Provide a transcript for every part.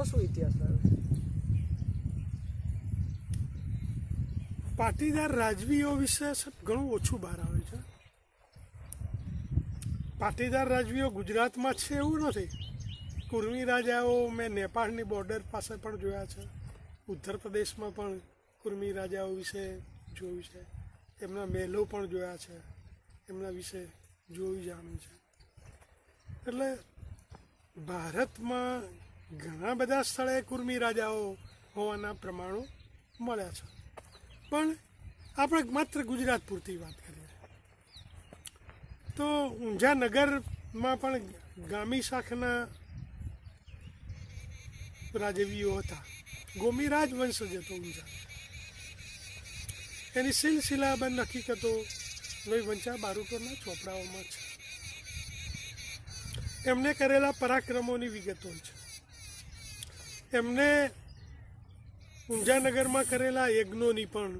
એનો શું ઇતિહાસ રહ્યો? પાટીદાર રાજવીઓ વિશે ઘણું ઓછું બહાર આવે છે. પાટીદાર રાજવીઓ ગુજરાતમાં છે એવું નથી. કુર્મી રાજાઓ મેં નેપાળની બોર્ડર પાસે પણ જોયા છે. ઉત્તર પ્રદેશમાં પણ કુર્મી રાજાઓ વિશે જોયું છે. એમના મહેલો પણ જોયા છે. એમના વિશે જોયું જાણ્યું છે. એટલે ભારતમાં ઘણા બધા સ્થળે કુર્મી રાજાઓ હોવાના પ્રમાણો મળ્યા છે. પણ આપણે માત્ર ગુજરાત પૂરતી વાત કરીએ. તો ઊંઝા નગરમાં પણ ગામી શાખના રાજવીઓ હતા. ગોમી રાજવંશ જ હતો ઊંઝા એની સિલસિલાબંધ હકીકતો વંચા બારૂટોના ચોપડાઓમાં છે. એમને કરેલા પરાક્રમોની વિગતો છે. એમને ઊંઝાનગરમાં કરેલા યજ્ઞોની પણ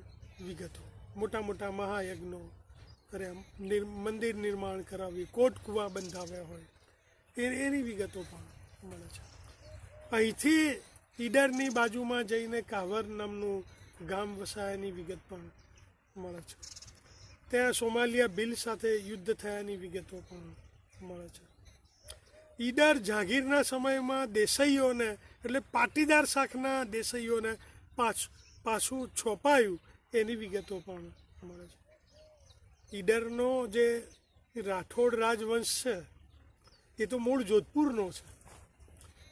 વિગતો. મોટા મોટા મહાયજ્ઞો કર્યા. મંદિર નિર્માણ કરાવ્યું. કોટ કુવા બંધાવ્યા હોય. એની વિગતો પણ મળે છે. અહીંથી ઈડરની બાજુમાં જઈને કાવર નામનું ગામ વસાયાની વિગત પણ મળે છે. ત્યાં સોમાલિયા બિલ સાથે યુદ્ધ થયાની વિગતો પણ મળે છે. ઈડર જાગીરના સમયમાં દેસાઈઓને એટલે પાટીદાર શાખના દેસાઈઓને પાછું પાછું છોપાયું એની વિગતો પણ મળે છે. ઈડરનો જે રાઠોડ રાજવંશ છે, એ તો મૂળ જોધપુરનો છે.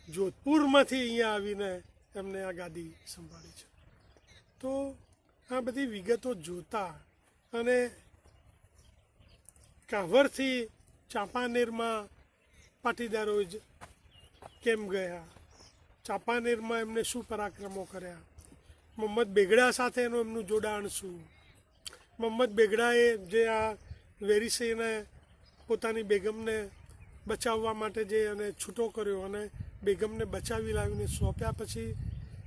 જોધપુરમાંથી અહીંયા આવીને એમને આ ગાદી સંભાળી છે. તો આ બધી વિગતો જોતા અને કાવરથી ચાંપાનેરમાં પાટીદારો જ કેમ ગયા? ચાંપાનેરમાં એમને શું પરાક્રમો કર્યા? મોહમ્મદ બેગડા સાથે એનું એમનું જોડાણ શું? મોહમ્મદ બેગડાએ જે આ વેરીસીને પોતાની બેગમને બચાવવા માટે જે એને છૂટો કર્યો અને બેગમને બચાવી લાવીને સોંપ્યા પછી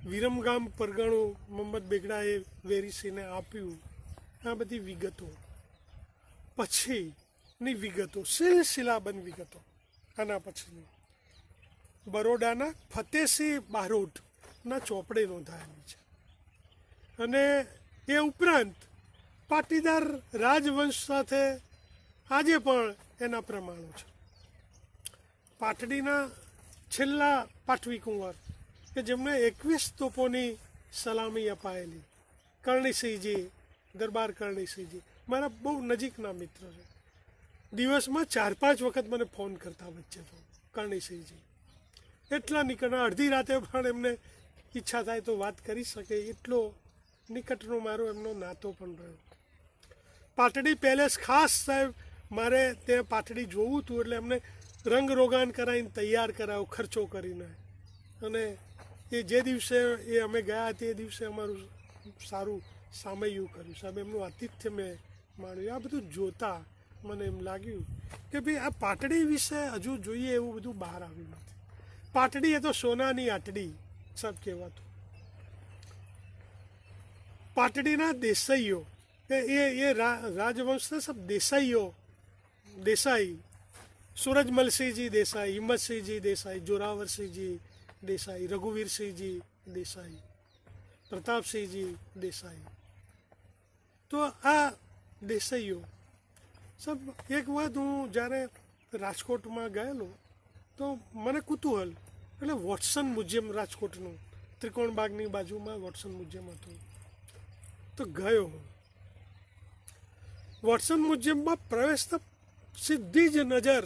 વિરમગામ પરગણું મોહમ્મદ બેગડાએ વેરીસીને આપ્યું. આ બધી વિગતો. પછીની વિગતો, સિલસિલાબંધ વિગતો. આના પછીની. બરોડાના ફતેસિંહ બારોટના ચોપડે નોંધાયેલી છે. અને એ ઉપરાંત પાટીદાર રાજવંશ સાથે આજે પણ એના પ્રમાણો છે. પાટડીના છેલ્લા પાટવી કુંવર, કે જેમણે એકવીસ તોપોની સલામી અપાયેલી, કરણીસિંહજી, દરબાર કરણીસિંહજી. મારા બહુ નજીકના મિત્ર છે. દિવસમાં ચાર પાંચ વખત મને ફોન કરતા વચ્ચે તો કરણીસિંહજી. એટલા નિકટના, અડધી રાતે પણ એમને ઈચ્છા થાય તો વાત કરી શકે. એટલો નિકટનો મારો એમનો નાતો પણ રહ્યો. પાટડી પેલેસ ખાસ સાહેબ, મારે તે પાટડી જોવું હતું એટલે એમને રંગ રોગાન કરાવીને તૈયાર કરાવ્યો ખર્ચો કરીને. અને એ જે દિવસે એ અમે ગયા તે દિવસે અમારું સારું સામયું કર્યું. સાહેબ, એમનું આતિથ્ય મેં માણ્યું. આ બધું જોતા મને એમ લાગ્યું કે ભાઈ આ પાટડી વિશે હજુ જોઈએ એવું બધું બહાર આવ્યું નથી. પાટડી એ તો સોનાની આટડી, સાહેબ કહેવાતું. પાટડીના દેસાઈઓ, એ એ રાજવંશના સબ દેસાઈઓ, દેસાઈ, સૂરજમલસિંહજી દેસાઈ, હિંમતસિંહજી દેસાઈ, જોરાવરસિંહજી દેસાઈ, રઘુવીરસિંહજી દેસાઈ, પ્રતાપસિંહજી દેસાઈ. તો આ દેસાઈઓ સબ એક વાત હું જ્યારે રાજકોટમાં ગયેલો તો મને કુતૂહલ. એટલે વોટસન મ્યુઝિયમ રાજકોટનું ત્રિકોણ બાગની બાજુમાં વોટસન મ્યુઝિયમ હતું. તો ગયો હું. વોટસન મ્યુઝિયમમાં પ્રવેશતા સીધી જ નજર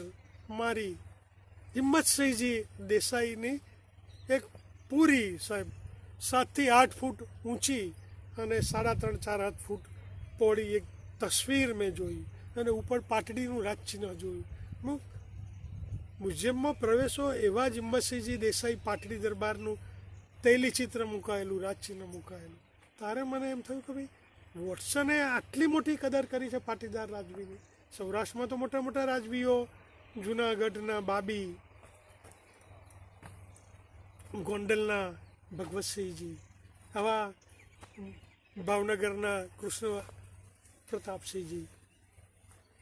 મારી હિંમતસિંહજી દેસાઈની એક પૂરી, સાહેબ, સાતથી આઠ ફૂટ ઊંચી અને સાડા ત્રણ, ચાર, આઠ ફૂટ પહોળી એક તસવીર મેં જોઈ અને ઉપર પાટડીનું રાજચિહ્ન જોયું. મ્યુઝિયમમાં પ્રવેશો એવા જ હિંમતસિંહજી દેસાઈ પાટડી દરબારનું તૈલી ચિત્ર મુકાયેલું, રાજચિહ્ન મુકાયેલું. તારે મને એમ થયું કે ભાઈ, વોટસને આટલી મોટી કદર કરી છે પાટીદાર રાજવીની? સૌરાષ્ટ્રમાં તો મોટા મોટા રાજવીઓ, જુનાગઢના બાબી, ગોંડલના ભગવતસિંહજી, આવા ભાવનગરના કૃષ્ણ પ્રતાપસિંહજી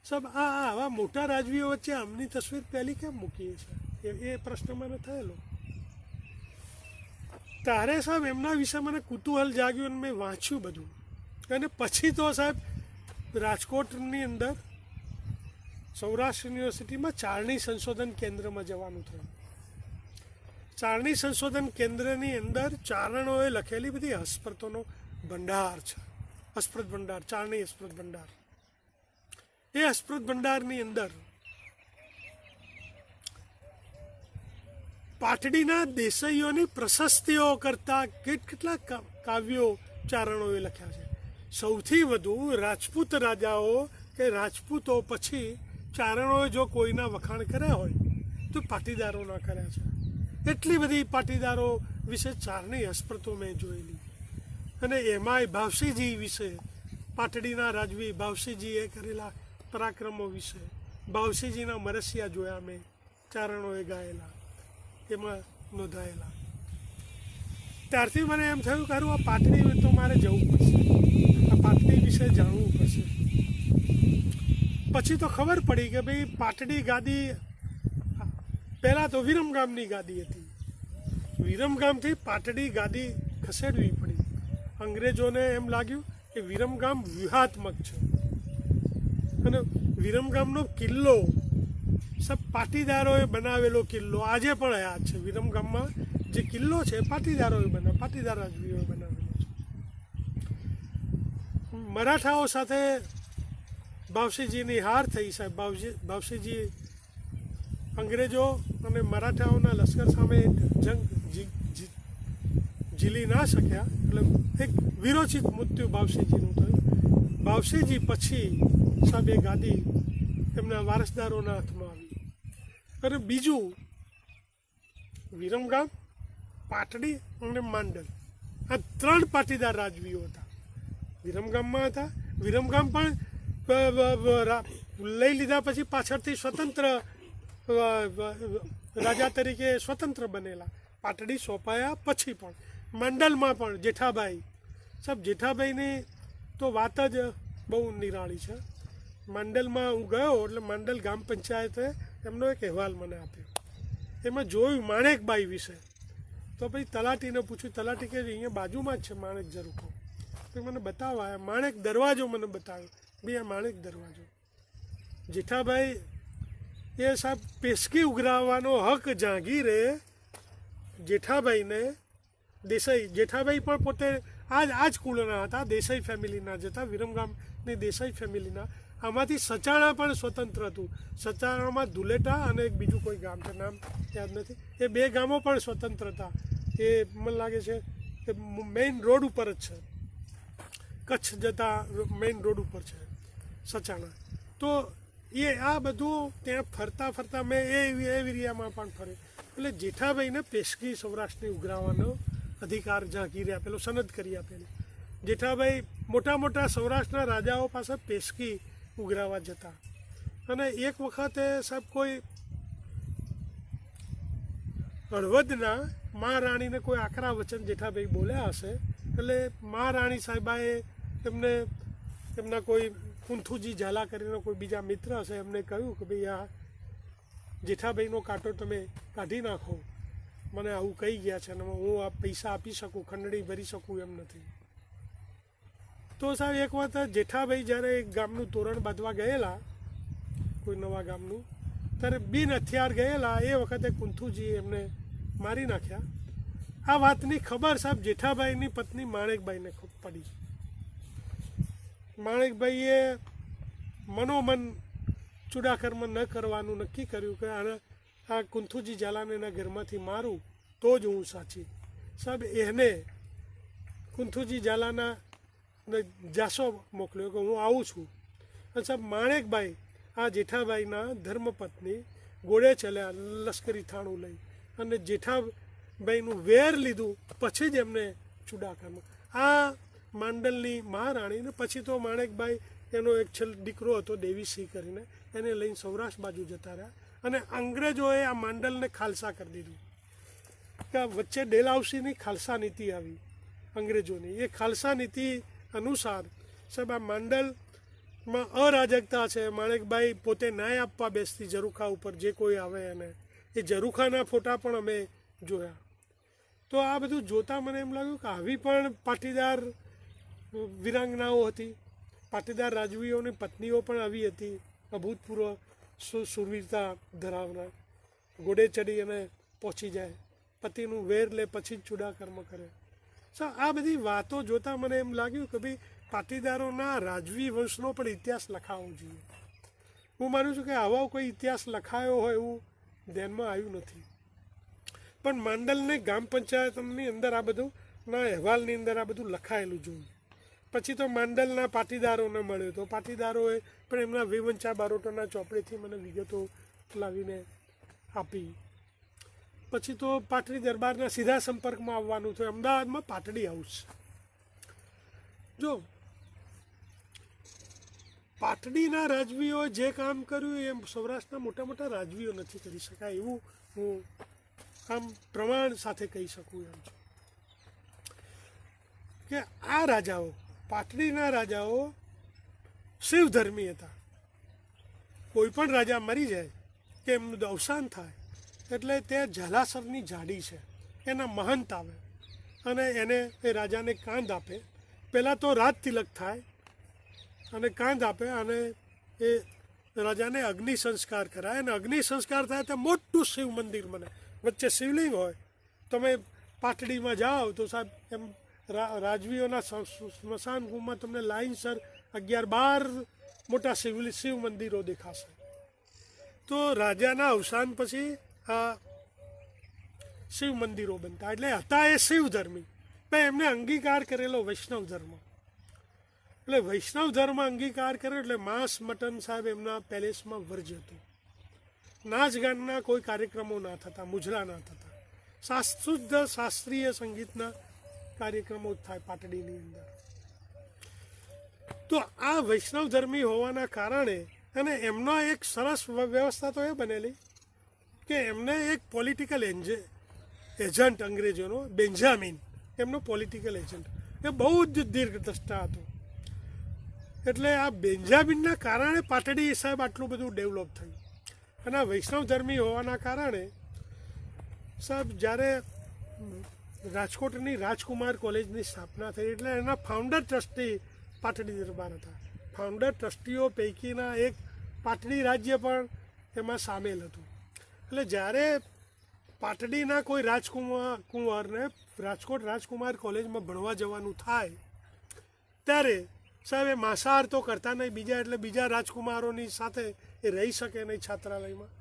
સબ, આ આવા મોટા રાજવીઓ વચ્ચે આમની તસવીર પહેલી કેમ મૂકીએ છે? એ પ્રશ્ન મને થયેલો. ત્યારે સાહેબ એમના વિશે મને કુતૂહલ જાગ્યું અને મેં વાંચ્યું બધું. અને પછી તો સાહેબ રાજકોટની અંદર સૌરાષ્ટ્ર યુનિવર્સિટીમાં ચારણી સંશોધન કેન્દ્રમાં જવાનું થયું. ચારણી સંશોધન કેન્દ્રની અંદર ચારણોએ લખેલી બધી હસ્પ્રતોનો ભંડાર છે. હસ્પ્રદ ભંડાર, ચારણી હસ્પ્રત ભંડાર. એ અસ્પૃત ભંડારની અંદર પાટડીના દેસાઈઓની પ્રશસ્તિઓ કરતા કેટ કેટલા કાવ્યો ચારણોએ લખ્યા છે. સૌથી વધુ રાજપૂત રાજાઓ કે રાજપૂતો પછી ચારણોએ જો કોઈના વખાણ કર્યા હોય, તો પાટીદારોના કર્યા છે. એટલી બધી પાટીદારો વિશે ચારણી અસ્પૃતો મેં જોયેલી. અને એમાંય ભાવસીજી વિશે, પાટડીના રાજવી ભાવસીજીએ કરેલા પરાક્રમો વિશે. ભાવસીજીના મરસિયા જોયા મેં ચારણોએ ગાયેલા. એમાં નોંધાયેલા. ત્યારથી મને એમ થયું કે આ પાટડી તો મારે જવું પડશે. આ પાટડી વિશે જાણવું પડશે. પછી તો ખબર પડી કે ભાઈ પાટડી ગાદી પહેલાં તો વિરમગામની ગાદી હતી. વિરમગામથી પાટડી ગાદી ખસેડવી પડી. અંગ્રેજોને એમ લાગ્યું કે વિરમગામ વ્યૂહાત્મક છે. અને વિરમગામનો કિલ્લો સબ પાટીદારોએ બનાવેલો કિલ્લો. આજે પણ યાદ છે વિરમગામમાં જે કિલ્લો છે પાટીદારોએ બનાવ પાટીદાર રાજવીઓએ બનાવેલો છે. મરાઠાઓ સાથે બાવસીજીની હાર થઈ, સાહેબ. બાવજી ભાવસીજી અંગ્રેજો અને મરાઠાઓના લશ્કર સામે જંગ ઝીલી ના શક્યા. એટલે એક વિરોચિત મૃત્યુ ભાવસીજીનું થયું. ભાવસીજી પછી એ ગાદી એમના વારસદારોના હાથમાં આવી. અને બીજું, વિરમગામ, પાટડી અને માંડલ. આ ત્રણ પાટીદાર રાજવીઓ હતા. વિરમગામમાં હતા. વિરમગામ પણ લઈ લીધા પછી પાછળથી સ્વતંત્ર રાજા તરીકે સ્વતંત્ર બનેલા. પાટડી સોંપાયા પછી પણ. માંડલમાં પણ જેઠાભાઈ. સાહેબ, જેઠાભાઈની તો વાત જ બહુ નિરાળી છે. માંડલમાં હું ગયો એટલે માંડલ ગ્રામ પંચાયતે એમનો એક અહેવાલ મને આપ્યો. એમાં જોયું માણેકબાઈ વિશે. તો પછી તલાટીને પૂછ્યું, તલાટી કે અહીંયા બાજુમાં જ છે માણેક ઝરૂખો. તો મને બતાવવા માણેક દરવાજો મને બતાવ્યો. બે આ માણેક દરવાજો. જેઠાભાઈ, એ સાહેબ પેશકી ઉઘરાવવાનો હક જાગીરે જેઠાભાઈને દેસાઈ, જેઠાભાઈ પણ પોતે આ આ જ કુળના હતા, દેસાઈ ફેમિલીના જ હતા, વિરમગામની દેસાઈ ફેમિલીના. આમાંથી સચાણા પણ સ્વતંત્ર હતું. સચાણામાં ધુલેટા અને એક બીજું કોઈ ગામ છે, નામ યાદ નથી. એ બે ગામો પણ સ્વતંત્ર હતા એ મને લાગે છે કે મેઇન રોડ ઉપર જ છે. કચ્છ જતા મેઇન રોડ ઉપર છે, સચાણા. તો એ આ બધું ત્યાં ફરતા ફરતા મેં એ એરિયામાં પણ ફર્યો. એટલે જેઠાભાઈને પેશકી સૌરાષ્ટ્રની ઉઘરાવાનો અધિકાર ઝાંકી આપેલો, સનદ કરી આપેલો. જેઠાભાઈ મોટા મોટા સૌરાષ્ટ્રના રાજાઓ પાસે પેશકી ઉઘરાવા જતા. અને એક વખતે સાહેબ કોઈ હળવદના મા રાણીને કોઈ આકરા વચન જેઠાભાઈ બોલ્યા હશે, એટલે મા રાણી સાહેબાએ એમને એમના કોઈ કુંથુજી ઝાલા કરીને કોઈ બીજા મિત્ર હશે, એમને કહ્યું કે ભાઈ આ જેઠાભાઈનો કાંટો તમે કાઢી નાખો. મને આવું કહી ગયા છે અને હું આ પૈસા આપી શકું, ખંડણી ભરી શકું એમ નથી. તો સાહેબ, એક વાત જેઠાભાઈ જ્યારે એક ગામનું તોરણ બાંધવા ગયેલા, કોઈ નવા ગામનું, ત્યારે બિન હથિયાર ગયેલા, એ વખતે કુંથુજી એમને મારી નાખ્યા. આ વાતની ખબર સાહેબ જેઠાભાઈની પત્ની માણેકબાઈને પડી. માણેકભાઈએ મનોમન ચુડાકર્મ ન કરવાનું નક્કી કર્યું કે આને આ કુંથુજી ઝાલાને એના ઘરમાંથી મારું, તો જ હું સાચી. સાહેબ, એને કુંથુજી ઝાલાના ને જાસો મોકલ્યો કે હું આવું છું. અને સાહેબ, માણેકભાઈ, આ જેઠાભાઈના ધર્મપત્ની ગોળે ચલ્યા લશ્કરી થાણું લઈ અને જેઠાભાઈનું વેર લીધું, પછી જ એમને ચુડાકામાં. આ માંડલની મહારાણી ને પછી તો માણેકભાઈ એનો એક છેલ્લો દીકરો હતો દેવીસિંહ કરીને, એને લઈને સૌરાષ્ટ્ર બાજુ જતા રહ્યા. અને અંગ્રેજોએ આ માંડલને ખાલસા કરી દીધું. કે વચ્ચે ડેલહાઉસીની ખાલસા નીતિ આવી અંગ્રેજોની. એ ખાલસા નીતિ અનુસાર સાહેબ, આ માંડલમાં અરાજકતા છે. માણેકભાઈ પોતે ન્યાય આપવા બેસતી ઝરૂખા ઉપર જે કોઈ આવે એને. એ ઝરૂખાના ફોટા પણ અમે જોયા. તો આ બધું જોતા મને એમ લાગ્યું કે આવી પણ પાટીદાર વિરાંગનાઓ હતી. પાટીદાર રાજવીઓની પત્નીઓ પણ આવી હતી. અભૂતપૂર્વ સુરવીરતા ધરાવનાર. ઘોડે ચડી અને પહોંચી જાય. પતિનું વેર લે, પછી જ ચૂડાકર્મ કરે. સો આ બધી વાતો જોતા મને એમ લાગ્યું કે ભાઈ પાટીદારોના રાજવી વંશનો પણ ઇતિહાસ લખાવો જોઈએ. હું માનું છું કે આવો કોઈ ઇતિહાસ લખાયો હોય એવું ધ્યાનમાં આવ્યું નથી. પણ માંડલને ગ્રામ પંચાયતની અંદર આ બધું, ના અહેવાલની અંદર આ બધું લખાયેલું જોયું પછી તો માંડલના પાટીદારોને મળ્યો તો પાટીદારોએ પણ એમના વિવંચા બારોટોના ચોપડીથી મને વિગતો લાવીને આપી. પછી તો પાટડી દરબારના સીધા સંપર્કમાં આવવાનું થયું અમદાવાદમાં પાટડી હાઉસ. જો, પાટડીના રાજવીઓએ જે કામ કર્યું એ સૌરાષ્ટ્રના મોટા મોટા રાજવીઓ નથી કરી શકાય એવું હું આમ પ્રમાણ સાથે કહી શકું એમ છું. કે આ રાજાઓ, પાટડીના રાજાઓ શિવધર્મી હતા. કોઈ પણ રાજા મરી જાય કે એમનું અવસાન થાય એટલે તે જલાસરની જાડી છે. એના મહંત આવે. અને એને એ રાજાને કાંદ આપે. પહેલાં તો રાજ તિલક થાય અને કાંધ આપે અને એ રાજાને અગ્નિ સંસ્કાર કરાય. અને અગ્નિ સંસ્કાર થાય તો મોટું શિવ મંદિર બને. વચ્ચે શિવલિંગ હોય. તમે પાટડીમાં જાઓ તો સાહેબ એમ રાજવીઓના સ્મશાન ભૂમિમાં તમને લાઈનસર અગિયાર બાર મોટા શિવ શિવ મંદિરો દેખાશે. તો રાજાના અવસાન પછી શિવ મંદિરો બનતા. એટલે હતા એ શિવધર્મી પણ એમને અંગીકાર કરેલો વૈષ્ણવ ધર્મ. એટલે વૈષ્ણવ ધર્મ અંગીકાર કર્યો એટલે માંસ મટન સાહેબ એમના પેલેસમાં વર્જ હતું. નાચ ગાનના કોઈ કાર્યક્રમો ના થતા મુજરા ના થતા. શાસ્ત્રુદ્ધ શાસ્ત્રીય સંગીતના કાર્યક્રમો થાય પાટડીની અંદર. તો આ વૈષ્ણવ ધર્મી હોવાના કારણે અને એમનો એક સરસ વ્યવસ્થા તો એ બનેલી કે એમને એક પોલિટિકલ એન્જે એજન્ટ અંગ્રેજોનો બેન્જામિન એમનો પોલિટિકલ એજન્ટ એ બહુ જ દીર્ઘદ્રષ્ટા હતો. એટલે આ બેન્જામિનના કારણે પાટડી સાહેબ આટલું બધું ડેવલપ થયું. અને આ વૈષ્ણવ ધર્મી હોવાના કારણે સાહેબ જ્યારે રાજકોટની રાજકુમાર કોલેજની સ્થાપના થઈ એટલે એના ફાઉન્ડર ટ્રસ્ટી પાટડી દરબાર હતા. ફાઉન્ડર ટ્રસ્ટીઓ પૈકીના એક પાટડી રાજ્ય પણ એમાં સામેલ હતું. એટલે જ્યારે પાટડીના કોઈ રાજકુમાર કુંવરને રાજકોટ રાજકુમાર કોલેજમાં ભણવા જવાનું થાય, ત્યારે સાહેબ એ માંસાહાર તો કરતા નહીં, બીજા એટલે બીજા રાજકુમારોની સાથે એ રહી શકે નહીં છાત્રાલયમાં.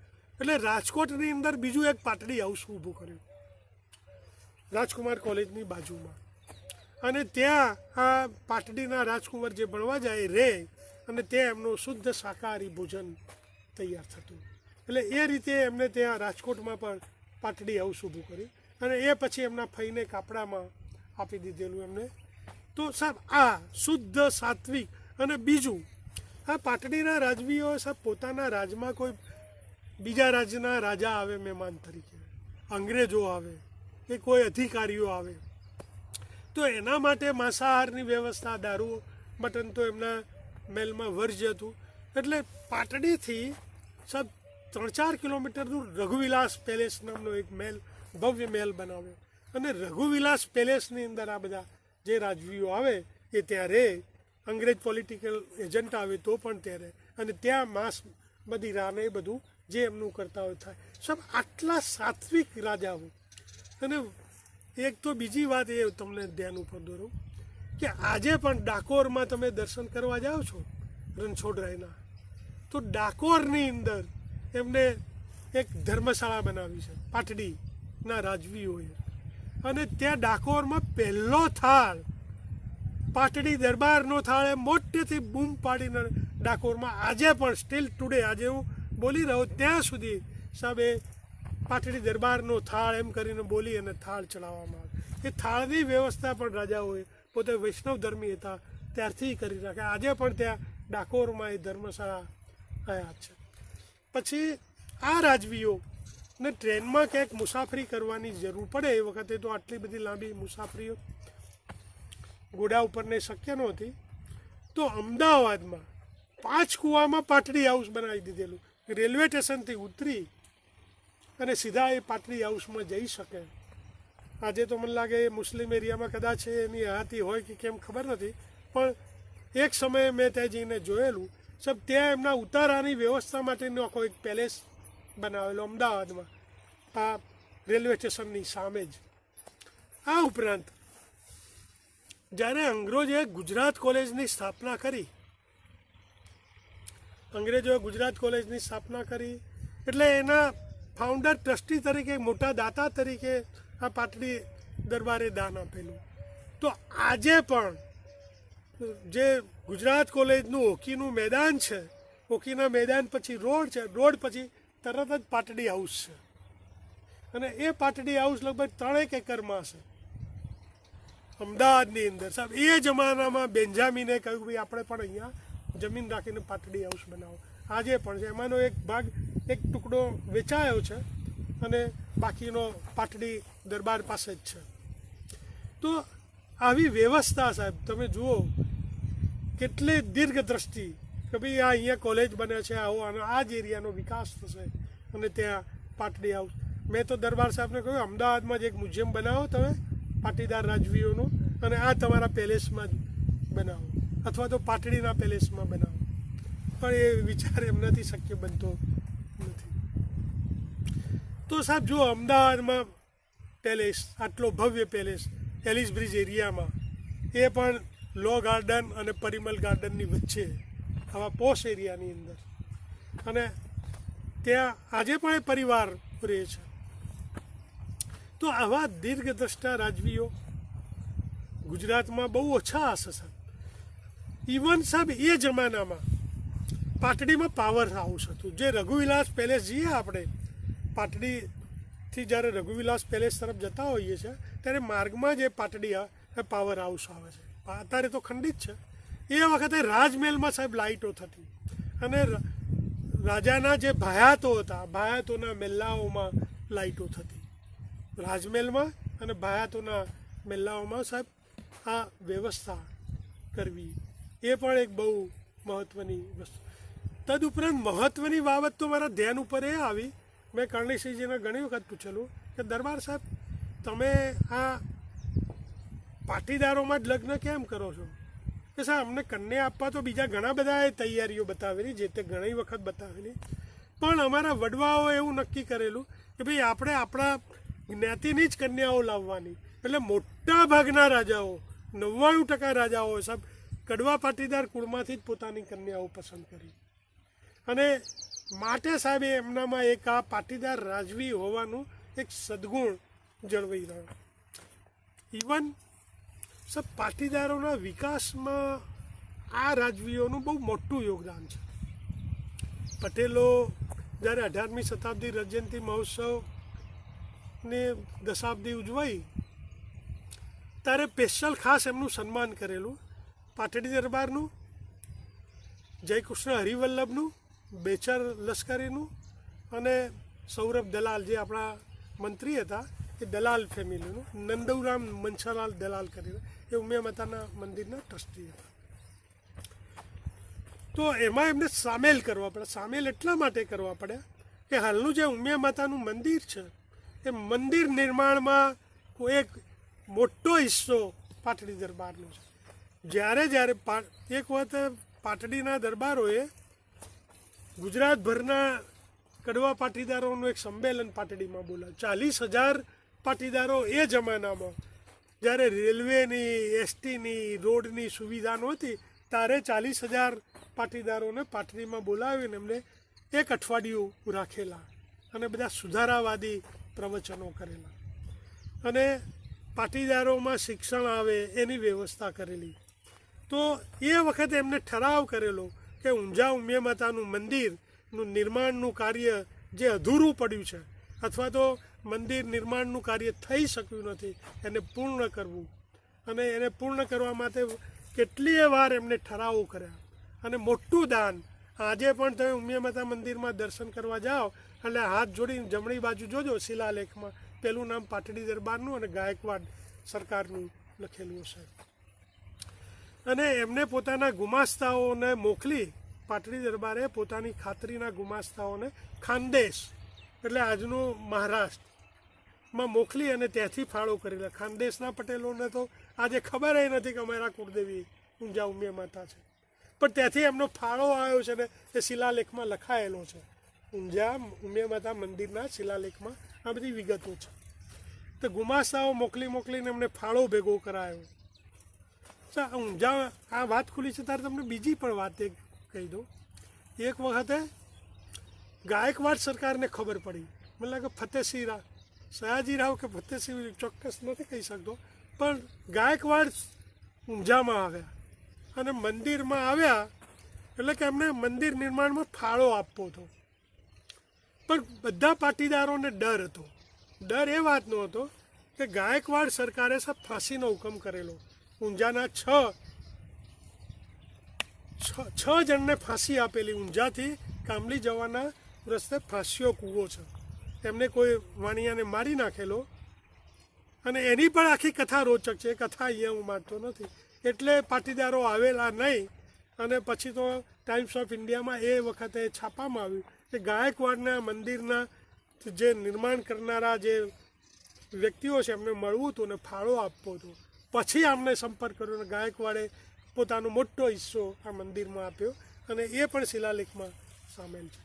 એટલે રાજકોટની અંદર બીજું એક પાટડી હાઉસ ઊભું કર્યું, રાજકુમાર કોલેજની બાજુમાં. અને ત્યાં આ પાટડીના રાજકુમાર જે ભણવા જાય રહે અને ત્યાં એમનું શુદ્ધ શાકાહારી ભોજન તૈયાર થતું. એટલે એ રીતે એમને ત્યાં રાજકોટમાં પણ પાટડી હાઉસ ઊભું કર્યું અને એ પછી એમના ફઈને કાપડામાં આપી દીધેલું એમને. તો સાહેબ, આ શુદ્ધ સાત્વિક અને બીજું, આ પાટડીના રાજવીઓ સાહેબ પોતાના રાજમાં કોઈ બીજા રાજ્યના રાજા આવે મહેમાન તરીકે, અંગ્રેજો આવે કે કોઈ અધિકારીઓ આવે. તો એના માટે માંસાહારની વ્યવસ્થા, દારૂ, મટન તો એમના મેલમાં વર્જ્ય હતું. એટલે પાટડીથી સાહેબ ત્રણ ચાર કિલોમીટર દૂર રઘુવિલાસ પેલેસ નામનો એક મહેલ, ભવ્ય મહેલ બનાવ્યો. અને રઘુવિલાસ પેલેસની અંદર આ બધા જે રાજવીઓ આવે, એ ત્યાં રહે અંગ્રેજ પોલિટિકલ એજન્ટ આવે તો પણ ત્યાં રહે અને ત્યાં માંસ બધી રાને એ બધું જે એમનું કરતા હોય થાય. સબ આટલા સાત્વિક રાજાઓ. અને એક તો બીજી વાત એ તમને ધ્યાન ઉપર દોરું, કે આજે પણ ડાકોરમાં તમે દર્શન કરવા જાઓ છો, રણછોડરાયના, તો ડાકોરની અંદર એમને એક ધર્મશાળા બનાવી છે, પાટડીના રાજવીઓએ. અને ત્યાં ડાકોરમાં પહેલો થાળ, પાટડી દરબારનો થાળ એ મોટેથી બૂમ પાડીને ડાકોરમાં આજે પણ સ્ટીલ ટુડે આજે હું બોલી રહ્યો ત્યાં સુધી સાહેબ એ પાટડી દરબારનો થાળ એમ કરીને બોલી અને થાળ ચડાવવામાં આવે એ થાળની વ્યવસ્થા પણ રાજાઓએ પોતે વૈષ્ણવ ધર્મી હતા, ત્યારથી કરી રાખ્યા આજે પણ ત્યાં ડાકોરમાં એ ધર્મશાળા હયાત છે. પછી આ રાજવીઓ ને ટ્રેનમાં ક્યાંક મુસાફરી કરવાની જરૂર પડે એ વખતે તો આટલી બધી લાંબી મુસાફરીઓ ઘોડા ઉપરને શક્ય નહોતી. તો અમદાવાદમાં પાંચ કૂવામાં પાટડી હાઉસ બનાવી દીધેલું. રેલવે સ્ટેશનથી ઉતરી અને સીધા એ પાટડી હાઉસમાં જઈ શકે. આજે તો મને લાગે મુસ્લિમ એરિયામાં કદાચ એની હાથી હોય કે કેમ ખબર નથી. પણ એક સમયે મેં ત્યાં જઈને જોયેલું સબ ત્યાં એમના ઉતારાની વ્યવસ્થા માટેનો આખો એક પેલેસ બનાવેલો અમદાવાદમાં, આ રેલવે સ્ટેશનની સામે જ. આ ઉપરાંત, જ્યારે અંગ્રેજોએ ગુજરાત કોલેજની સ્થાપના કરી, અંગ્રેજોએ ગુજરાત કોલેજની સ્થાપના કરી, એટલે એના ફાઉન્ડર ટ્રસ્ટી તરીકે, મોટા દાતા તરીકે આ પાટડી દરબારે દાન આપેલું. તો આજે પણ જે ગુજરાત કોલેજનું હોકીનું મેદાન છે, હોકીના મેદાન પછી રોડ છે, રોડ પછી તરત જ પાટડી હાઉસ છે. અને એ પાટડી હાઉસ લગભગ ત્રણેક એકરમાં છે. અમદાવાદની અંદર. સાહેબ, એ જમાનામાં બેન્જામીને કહ્યું ભાઈ આપણે પણ અહીંયા જમીન રાખીને પાટડી હાઉસ બનાવો. આજે પણ છે. એમાંનો એક ભાગ, એક ટુકડો વેચાયો છે અને બાકીનો પાટડી દરબાર પાસે જ છે. તો આવી વ્યવસ્થા સાહેબ, તમે જુઓ કેટલી દીર્ઘ દ્રષ્ટિ કે ભાઈ આ અહીંયા કોલેજ બને છે, આવો અને આ જ એરિયાનો વિકાસ થશે અને ત્યાં પાટડી હાઉસ મેં તો દરબાર સાહેબને કહ્યું, અમદાવાદમાં જ એક મ્યુઝિયમ બનાવો તમે, પાટીદાર રાજવીઓનું, અને આ તમારા પેલેસમાં જ બનાવો, અથવા તો પાટડીના પેલેસમાં બનાવો. પણ એ વિચાર એમનાથી શક્ય બનતો નથી. તો સાહેબ જો અમદાવાદમાં પેલેસ, આટલો ભવ્ય પેલેસ એલિસ બ્રિજ એરિયામાં એ પણ લો ગાર્ડન અને પરિમલ ગાર્ડનની વચ્ચે, આવા પોશ એરિયાની અંદર. અને ત્યાં આજે પણ એ પરિવાર રહે છે. તો આવા દીર્ઘદ્રષ્ટા રાજવીઓ ગુજરાતમાં બહુ ઓછા હશે, સાહેબ. ઇવન સાહેબ, એ જમાનામાં પાટડીમાં પાવર હાઉસ હતું. જે રઘુવિલાસ પેલેસ જઈએ આપણે, પાટડીથી જ્યારે રઘુવિલાસ પેલેસ તરફ જતા હોઈએ છીએ, ત્યારે માર્ગમાં જે પાટડી પાવર હાઉસ આવે છે. અત્યારે તો ખંડિત છે. એ વખતે રાજમહેલમાં સાહેબ લાઇટો થતી. અને રાજાના જે ભાયાતો હતા, ભાયાતોના મેલ્લાઓમાં લાઇટો થતી. રાજમહેલમાં અને ભાયાતોના મેલ્લાઓમાં સાહેબ આ વ્યવસ્થા કરવી. એ પણ એક બહુ મહત્ત્વની વસ્તુ. તદુપરાંત મહત્ત્વની બાબત તો મારા ધ્યાન ઉપર એ આવી. મેં કરણીસિંહજીને ઘણી વખત પૂછેલું કે દરબાર સાહેબ, તમે આ પાટીદારોમાં જ લગ્ન કેમ કરો છો? કે સાહેબ, અમને કન્યા આપવા તો બીજા ઘણા બધા તૈયારીઓ બતાવેલી, જે તે ઘણી વખત બતાવેલી. પણ અમારા વડવાઓ એવું નક્કી કરેલું કે ભાઈ આપણે આપણા જ્ઞાતિની જ કન્યાઓ લાવવાની. એટલે મોટા ભાગના રાજાઓ, નવ્વાણું ટકા રાજાઓ સાહેબ કડવા પાટીદાર કુળમાંથી જ પોતાની કન્યાઓ પસંદ કરી. અને માટે સાહેબ એમનામાં એક આ પાટીદાર રાજવી હોવાનું એક સદગુણ જળવાઈ રહ્યો. ઇવન સબ પાટીદારોના વિકાસમાં આ રાજવીઓનું બહુ મોટું યોગદાન છે. પટેલો જ્યારે અઢારમી શતાબ્દી રજયંતી મહોત્સવની દશાબ્દી ઉજવાઈ, ત્યારે સ્પેશિયલ ખાસ એમનું સન્માન કરેલું પાટડી દરબારનું, જયકૃષ્ણ હરિવલ્લભનું, બેચર લશ્કરીનું અને સૌરભ દલાલ જે આપણા મંત્રી હતા એ દલાલ ફેમિલીનું નંદુરામ મનસાલાલ દલાલ કરીને એ ઉમિયા માતાના મંદિરના ટ્રસ્ટી હતા. તો એમાં એમને સામેલ કરવા પડે. સામેલ એટલા માટે કરવા પડ્યા કે હાલનું જે ઉમિયા માતાનું મંદિર છે, એ મંદિર નિર્માણમાં એક મોટો હિસ્સો પાટડી દરબારનો છે. જ્યારે જ્યારે એક વખત પાટડીના દરબારોએ ગુજરાતભરના કડવા પાટીદારોનું એક સંમેલન પાટડીમાં બોલાવ્યું. ચાલીસ હજાર પાટીદારો એ જમાનામાં જ્યારે રેલવેની, એસટીની, રોડની સુવિધા નહોતી ત્યારે ચાલીસ હજાર પાટીદારોને પાટડીમાં બોલાવીને એમને એક અઠવાડિયું રાખેલા અને બધા સુધારાવાદી પ્રવચનો કરેલા. અને પાટીદારોમાં શિક્ષણ આવે એની વ્યવસ્થા કરેલી. તો એ વખતે એમને ઠરાવ કરેલો કે ઊંઝા ઉમિયા માતાનું મંદિરનું નિર્માણનું કાર્ય જે અધૂરું પડ્યું છે, અથવા તો મંદિર નિર્માણનું કાર્ય થઈ શક્યું નથી, એને પૂર્ણ કરવું. અને એને પૂર્ણ કરવા માટે કેટલીય વાર એમને ઠરાવો કર્યા. અને મોટું દાન, આજે પણ તમે ઉમિયા માતા મંદિરમાં દર્શન કરવા જાઓ, એટલે હાથ જોડીને જમણી બાજુ જોજો, શિલાલેખમાં. પેલું નામ પાટડી દરબારનું અને ગાયકવાડ સરકારનું લખેલું હશે. અને એમને પોતાના ગુમાસ્તાઓને મોકલી, પાટડી દરબારે પોતાની ખાતરીના ગુમાસ્તાઓને ખાનદેશ, એટલે આજનું મહારાષ્ટ્ર. માં મોકલી અને ત્યાંથી ફાળો કરેલા. ખાનદેશના પટેલોને તો આજે ખબર નથી કે અમારા કુળદેવી ઊંઝા ઉમિયા માતા છે. પણ ત્યાંથી એમનો ફાળો આવ્યો છે ને, એ શિલાલેખમાં લખાયેલો છે. ઊંઝા ઉમિયા માતા મંદિરના શિલાલેખમાં આ બધી વિગતો છે. તો ગુમાસ્તાઓ મોકલી મોકલીને એમને ફાળો ભેગો કરાયો. અચ્છા ઊંઝા, આ વાત ખુલી છે ત્યારે તમને બીજી પણ વાત એક કહી દઉં. એક વખતે ગાયકવાડ સરકારને ખબર પડી. મને લાગે ફતેસિંહ રાવ સયાજી રાવ કે ભત્તેસિંહ ચોક્કસ નથી કહી શકતો. પણ ગાયકવાડ ઊંઝામાં આવ્યા અને મંદિરમાં આવ્યા એટલે કે એમને મંદિર નિર્માણમાં ફાળો આપવો હતો. પણ બધા પાટીદારોને ડર હતો. ડર એ વાતનો હતો કે ગાયકવાડ સરકારે સાહેબ ફાંસીનો હુકમ કરેલો. ઊંઝાના છ- છ જણને ફાંસી આપેલી ઊંઝાથી કામલી જવાના રસ્તે ફાંસીઓ કૂવો છે. એમને કોઈ વાણિયાને મારી નાખેલો. અને એની પણ આખી કથા રોચક છે. કથા અહીંયા હું માનતો નથી. એટલે પાટીદારો આવેલા નહીં. અને પછી તો ટાઈમ્સ ઓફ ઇન્ડિયામાં એ વખતે છાપવામાં આવ્યું કે ગાયકવાડના મંદિરના જે નિર્માણ કરનારા જે વ્યક્તિઓ છે, એમને મળવું હતું ને ફાળો આપવો હતો. પછી આમને સંપર્ક કર્યો અને ગાયકવાડે પોતાનો મોટો હિસ્સો આ મંદિરમાં આપ્યો અને એ પણ શિલાલેખમાં સામેલ છે.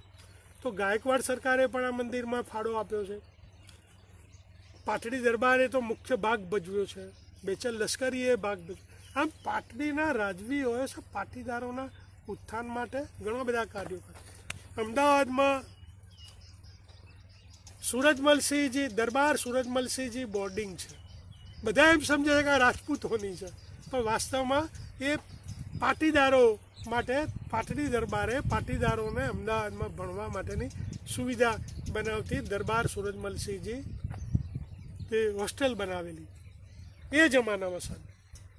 તો ગાયકવાડ સરકારે પણ આ મંદિરમાં ફાળો આપ્યો છે. પાટડી દરબારે તો મુખ્ય ભાગ ભજવ્યો છે. બેચલ લશ્કરીએ ભાગ ભજવ્યો આમ પાટડીના રાજવીઓએ પાટીદારોના ઉત્થાન માટે ઘણા બધા કાર્યો કર્યા. અમદાવાદમાં સૂરજમલસિંહજી, દરબાર સૂરજમલસિંહજી બોર્ડિંગ છે. બધા એમ સમજે છે કે આ રાજપૂતોની છે. પણ વાસ્તવમાં એ પાટીદારો માટે પાટડી દરબારે પાટીદારોને અમદાવાદમાં ભણવા માટેની સુવિધા બનાવતી દરબાર સુરજમલસિંહજી તે હોસ્ટેલ બનાવેલી. એ જમાનામાં સર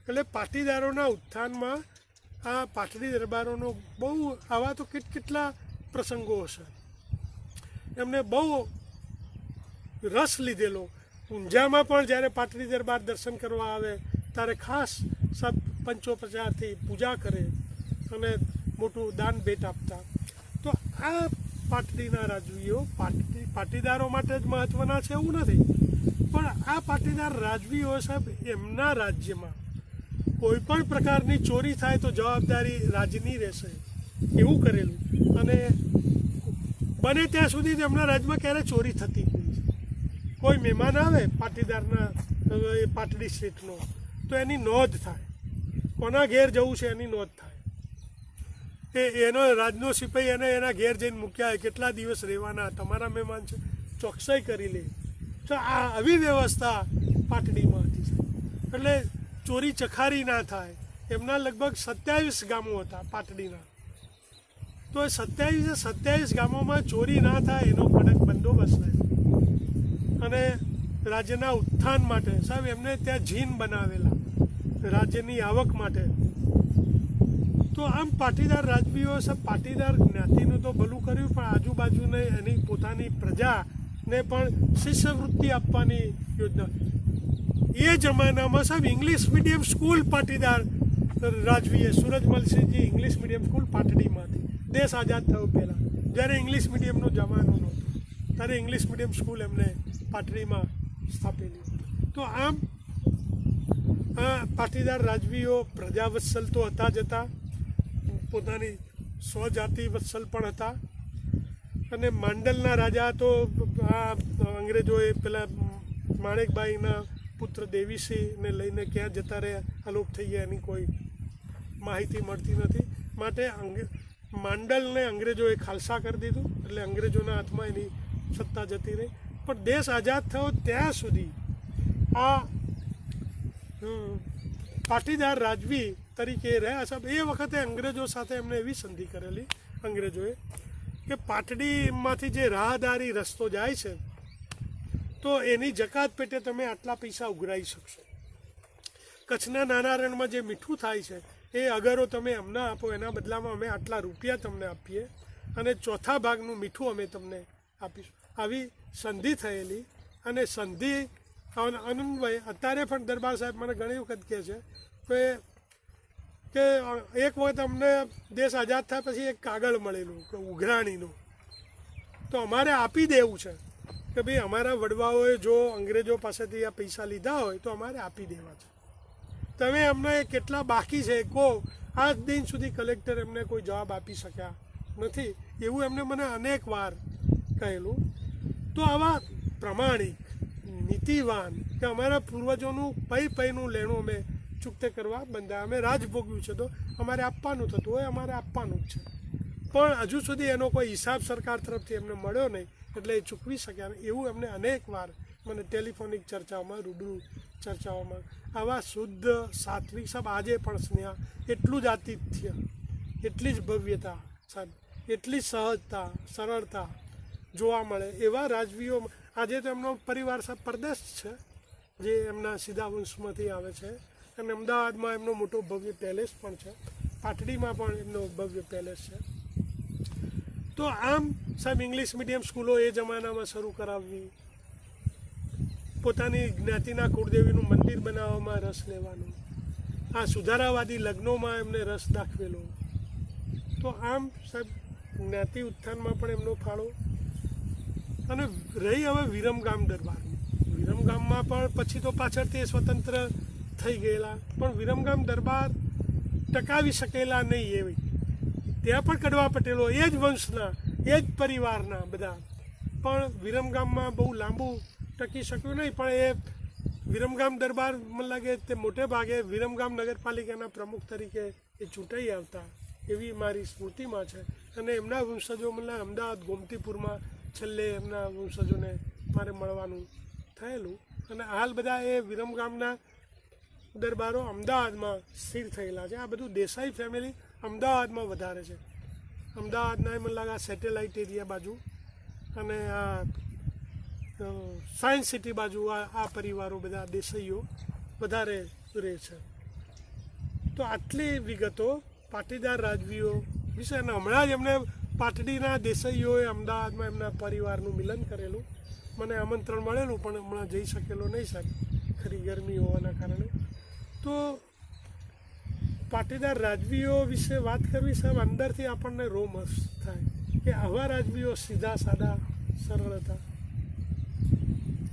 એટલે પાટીદારોના ઉત્થાનમાં આ પાટડી દરબારોનો બહુ, આવા તો કેટ કેટલા પ્રસંગો હશે. એમને બહુ રસ લીધેલો. ઊંઝામાં પણ જ્યારે પાટડી દરબાર દર્શન કરવા આવે, ત્યારે ખાસ સબ પંચો પ્રચારથી પૂજા કરે અને મોટું દાન ભેટ આપતા. તો આ પાટડીના રાજવીઓ પાટડી પાટીદારો માટે જ મહત્વના છે એવું નથી. પણ આ પાટીદાર રાજવીઓ સાહેબ એમના રાજ્યમાં કોઈ પણ પ્રકારની ચોરી થાય તો જવાબદારી રાજની રહેશે. એવું કરેલું. અને બને ત્યાં સુધી તેમના રાજ્યમાં ક્યારે ચોરી થતી કોઈ મહેમાન આવે પાટીદારના પાટડી સ્ટેટનો તો એની નોંધ થાય. કોના ઘેર જવું છે એની નોંધ થાય. એ એનો રાજનો સિપાઈ એને એના ઘેર જઈને મૂક્યા કેટલા દિવસ રહેવાના, તમારા મહેમાન છે, ચોકસાઈ કરી લે. તો આ આવી વ્યવસ્થા પાટડીમાં હતી એટલે ચોરી ચખારી ના થાય. એમના લગભગ સત્યાવીસ ગામો હતા પાટડીના. તો એ સત્યાવીસે સત્યાવીસ ગામોમાં ચોરી ના થાય એનો કડક બંદોબસ્ત થાય. અને રાજ્યના ઉત્થાન માટે સાહેબ, એમને ત્યાં જીન બનાવેલા. રાજ્યની આવક માટે. તો આમ પાટીદાર રાજવીઓ સાહેબ પાટીદાર જ્ઞાતિનું તો ભલું કર્યું, પણ આજુબાજુને એની પોતાની પ્રજાને પણ શિષ્યવૃત્તિ આપવાની યોજના. એ જમાનામાં સાહેબ ઇંગ્લિશ મીડિયમ સ્કૂલ પાટીદાર રાજવીએ, સૂરજમલસિંહજી ઇંગ્લિશ મીડિયમ સ્કૂલ પાટડીમાંથી. દેશ આઝાદ થયો પહેલાં. જ્યારે ઇંગ્લિશ મીડિયમનો જમાનો નહોતો. ત્યારે ઇંગ્લિશ મીડિયમ સ્કૂલ એમને પાટડીમાં સ્થાપેલી. તો આમ પાટીદાર રાજવીઓ પ્રજાવત્સલ તો હતા જ હતા. પોતાની સ્વજાતિ વત્સલ પણ હતા. અને માંડલના રાજા તો આ અંગ્રેજોએ પેલા માણેકબાઈના પુત્ર દેવીસિંહને લઈને ક્યાં જતા રહ્યા, અલોપ થઈ ગયા, એની કોઈ માહિતી મળતી નથી. માટે માંડલને અંગ્રેજોએ ખાલસા કરી દીધું, એટલે અંગ્રેજોના હાથમાં એની સત્તા જતી રહી. પણ દેશ આઝાદ થયો ત્યાં સુધી આ પાટીદાર રાજવી તરીકે રહ્યા સાહેબ, એ વખતે અંગ્રેજો સાથે એમને એવી સંધિ કરેલી, અંગ્રેજોએ, કે પાટડીમાંથી જે રાહદારી રસ્તો જાય છે, તો એની જકાત પેટે તમે આટલા પૈસા ઉઘરાવી શકશો. કચ્છના નાના રણમાં જે મીઠું થાય છે, એ અગરો તમે અમને આપો, એના બદલામાં અમે આટલા રૂપિયા તમને આપીએ અને ચોથા ભાગનું મીઠું અમે તમને આપીશું. આવી સંધિ થયેલી અને સંધિ અનંતભાઈ અત્યારે પણ દરબાર સાહેબ મને ઘણી વખત કહે છે કે કે એક વખત અમને દેશ આઝાદ થયા પછી એક કાગળ મળેલું, કે ઉઘરાણીનું. તો અમારે આપી દેવું છે કે ભાઈ અમારા વડવાઓએ જો અંગ્રેજો પાસેથી આ પૈસા લીધા હોય તો અમારે આપી દેવા છે. તમે અમને કેટલા બાકી છે કહો. આજ દિન સુધી કલેક્ટર એમને કોઈ જવાબ આપી શક્યા નથી. એવું એમને મને અનેક વાર કહેલું. તો આવા પ્રમાણિક નીતિવાન કે અમારા પૂર્વજોનું પૈ પૈનું લેણું અમે ચૂકતે કરવા બંધા અમે રાજ ભોગવ્યું છે તો અમારે આપવાનું થતું હોય, અમારે આપવાનું જ છે. પણ હજુ સુધી એનો કોઈ હિસાબ સરકાર તરફથી એમને મળ્યો નહીં, એટલે એ ચૂકવી શક્યા એવું એમને અનેક વાર મને ટેલિફોનિક ચર્ચાઓમાં, રૂબરૂ ચર્ચાઓમાં, આવા શુદ્ધ સાત્વિક સાહેબ આજે પણ સ્નેહ, એટલું જ આતિથ્ય, એટલી જ ભવ્યતા સાહેબ, એટલી સહજતા, સરળતા જોવા મળે એવા રાજવીઓ આજે તો એમનો પરિવાર પરદેશ છે, જે એમના સીધા વંશમાંથી આવે છે. અને અમદાવાદમાં એમનો મોટો ભવ્ય પેલેસ પણ છે. પાટડીમાં પણ એમનો ભવ્ય પેલેસ છે. તો આમ સાહેબ ઇંગ્લિશ મીડિયમ સ્કૂલો એ જમાનામાં શરૂ કરાવવી પોતાની જ્ઞાતિના કુળદેવીનું મંદિર બનાવવામાં રસ લેવાનો. આ સુધારાવાદી લગ્નોમાં એમને રસ દાખવેલો. તો આમ સાહેબ જ્ઞાતિ ઉત્થાનમાં પણ એમનો ફાળો અને રહી હવે વિરમગામ દરબારની. વિરમગામમાં પણ પછી તો પાછળથી એ સ્વતંત્ર થઈ ગયેલા. પણ વિરમગામ દરબાર ટકાવી શકેલા નહીં એવી. ત્યાં પણ કડવા પટેલો, એ જ વંશના, એ જ પરિવારના બધા. પણ વિરમગામમાં બહુ લાંબુ ટકી શક્યું નહીં, પણ એ વિરમગામ દરબાર મને લાગે તે મોટે ભાગે વિરમગામ નગરપાલિકાના પ્રમુખ તરીકે એ ચૂંટાઈ આવતા એવી મારી સ્મૃતિમાં છે. અને એમના વંશજો મને અમદાવાદ, ગોમતીપુરમાં છેલ્લે એમના વંશજોને મારે મળવાનું થયેલું. અને હાલ બધા એ વિરમગામના દરબારો અમદાવાદમાં સ્થિર થયેલા છે. આ બધું દેસાઈ ફેમિલી અમદાવાદમાં વધારે છે. અમદાવાદના મને લાગે આ સેટેલાઇટ એરિયા બાજુ અને આ સાયન્સ સિટી બાજુ આ આ પરિવારો બધા દેસાઈઓ વધારે રહે છે. તો આટલી વિગતો પાટીદાર રાજવીઓ વિશે અને હમણાં જ એમને પાટડીના દેસાઈઓએ અમદાવાદમાં એમના પરિવારનું મિલન કરેલું. મને આમંત્રણ મળેલું, પણ હમણાં જઈ શકેલો નહીં સાહેબ. ખરી ગરમી હોવાના કારણે. તો પાટીદાર રાજવીઓ વિશે વાત કરવી સાહેબ, અંદરથી આપણને રોમસ થાય કે આવા રાજવીઓ સીધા સાદા, સરળ હતા.